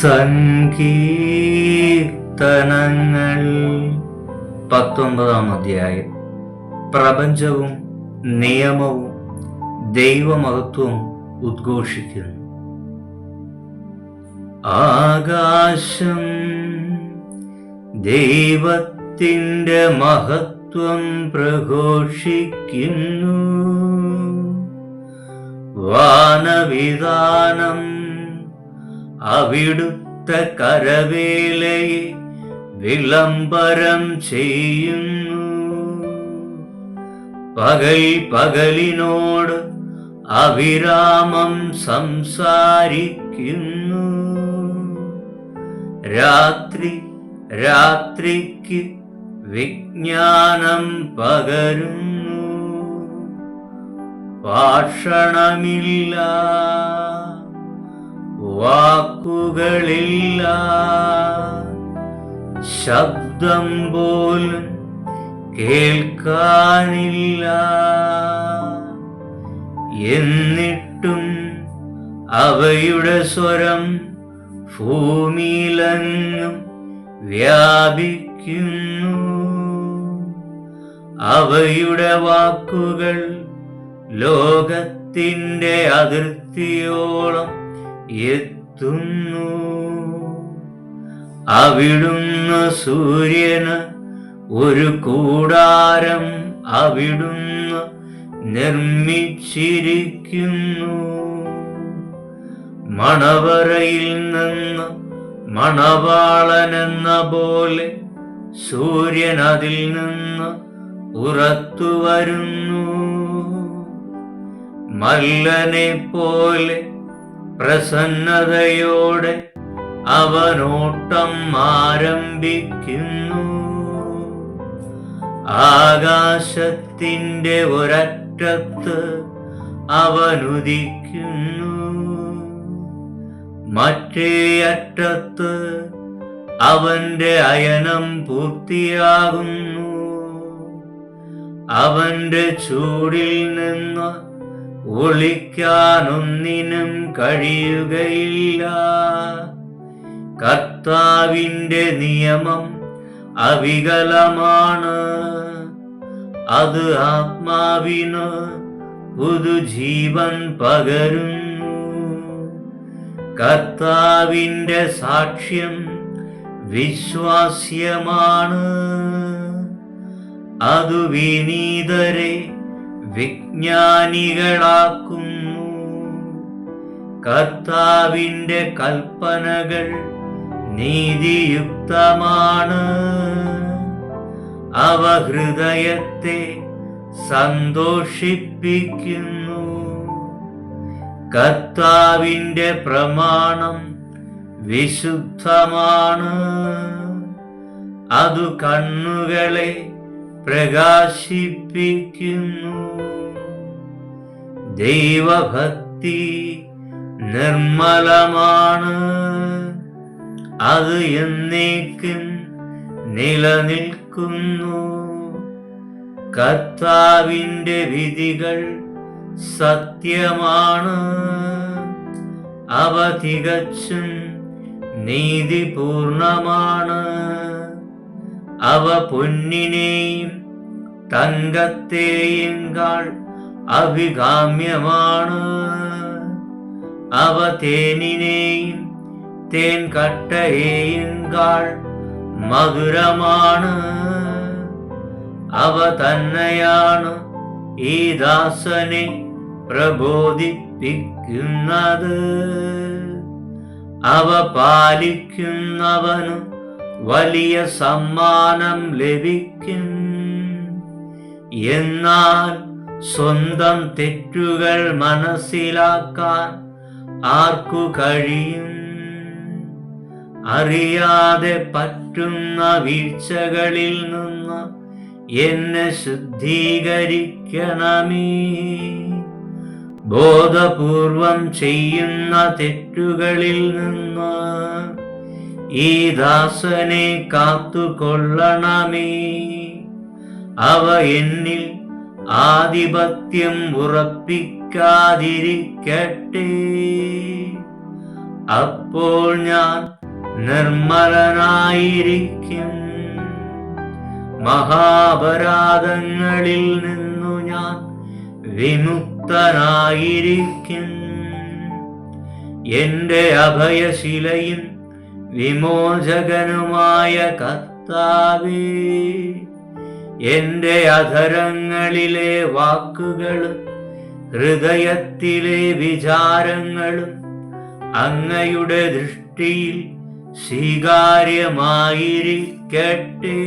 സങ്കീർത്തനങ്ങൾ. പത്തൊമ്പതാം അധ്യായം. പ്രപഞ്ചവും നിയമവും ദൈവമഹത്വവും ഉദ്ഘോഷിക്കുന്നു. ആകാശം ദൈവത്തിന്റെ മഹത്വം പ്രഘോഷിക്കുന്നു. വാനവിധാനം അവിടുത്തെ കരവേലയെ വിളംബരം ചെയ്യുന്നു. പകൽ പകലിനോട് അവിരാമം സംസാരിക്കുന്നു. രാത്രി രാത്രിക്ക് വിജ്ഞാനം പകരുന്നു. ഭാഷണമില്ല വാക്കുകളില്ല. ശബ്ദം പോലും കേൾക്കാനില്ല. എന്നിട്ടും അവയുടെ സ്വരം ഭൂമിയിലെങ്ങും വ്യാപിക്കുന്നു. അവയുടെ വാക്കുകൾ ലോകത്തിന്റെ അതിർത്തിയോളം എത്തുന്നു. അവിടുന്ന് സൂര്യന് ഒരു കൂടാരം അവിടുന്ന് നിർമ്മിച്ചിരിക്കുന്നു. മണവറയിൽ നിന്ന് മണവാളനെന്ന പോലെ സൂര്യൻ അതിൽ നിന്ന് പുറത്തു വരുന്നു. മല്ലനെ പോലെ പ്രസന്നതയോടെ അവനോട്ടം ആരംഭിക്കുന്നു. ആകാശത്തിന്റെ ഒരറ്റത്ത് അവനുദിക്കുന്നു. മറ്റേ അറ്റത്ത് അവന്റെ അയനം പൂർത്തിയാകുന്നു. അവന്റെ ചൂടിൽ നിന്ന് ഒളിക്കാനൊന്നിനും കഴിയുകയില്ല. കർത്താവിന്റെ നിയമം അവികലമാണ്. അത് ആത്മാവിന് പുതുജീവൻ പകരുന്നു. കർത്താവിന്റെ സാക്ഷ്യം വിശ്വാസ്യമാണ്. അത് വിനീതരെ വിജ്ഞാനികളാക്കുന്നു. കർത്താവിന്റെ കൽപ്പനകൾ നീതിയുക്തമാണ്. അവ ഹൃദയത്തെ സന്തോഷിപ്പിക്കുന്നു. കർത്താവിന്റെ പ്രമാണം വിശുദ്ധമാണ്. അതു കണ്ണുകളെ പ്രകാശിപ്പിക്കുന്നു. ദൈവഭക്തി നിർമ്മലമാണ്. അത് എന്നേക്കും നിലനിൽക്കുന്നു. കർത്താവിന്റെ വിധികൾ സത്യമാണ്. അവ തികച്ചും നീതിപൂർണമാണ്. അവ പൊന്നിനെയും തങ്കത്തെയും കാൾ അഭികാമ്യമാണ്. അവ തേനിനെയും തേൻ കട്ടയെയും കാൾ മധുരമാണ്. അവ തന്നെയാണ് ഈ ദാസനെ പ്രബോധിപ്പിക്കുന്നത്. അവ പാലിക്കുന്നവനു വലിയ സമ്മാനം ലഭിക്കും. എന്നാൽ സ്വന്തം തെറ്റുകൾ മനസ്സിലാക്കാൻ ആർക്കു കഴിയും? അറിയാതെ പറ്റുന്ന വീഴ്ചകളിൽ നിന്ന് എന്നെ ശുദ്ധീകരിക്കണമേ. ബോധപൂർവം ചെയ്യുന്ന തെറ്റുകളിൽ നിന്ന് ഈ ദാസനെ കാത്തുകൊള്ളണമേ. അവ എന്നിൽ ആധിപത്യം ഉറപ്പിക്കാതിരിക്കട്ടെ. അപ്പോൾ ഞാൻ നിർമ്മലനായിരിക്കും. മഹാപരാധങ്ങളിൽ നിന്നു ഞാൻ വിമുക്തനായിരിക്കും. എന്റെ അഭയശിലയും വിമോചകനുമായ കർത്താവേ എന്റെ അധരങ്ങളിലെ വാക്കുകളും ഹൃദയത്തിലെ വിചാരങ്ങളും അങ്ങയുടെ ദൃഷ്ടിയിൽ സ്വീകാര്യമായിരിക്കട്ടെ.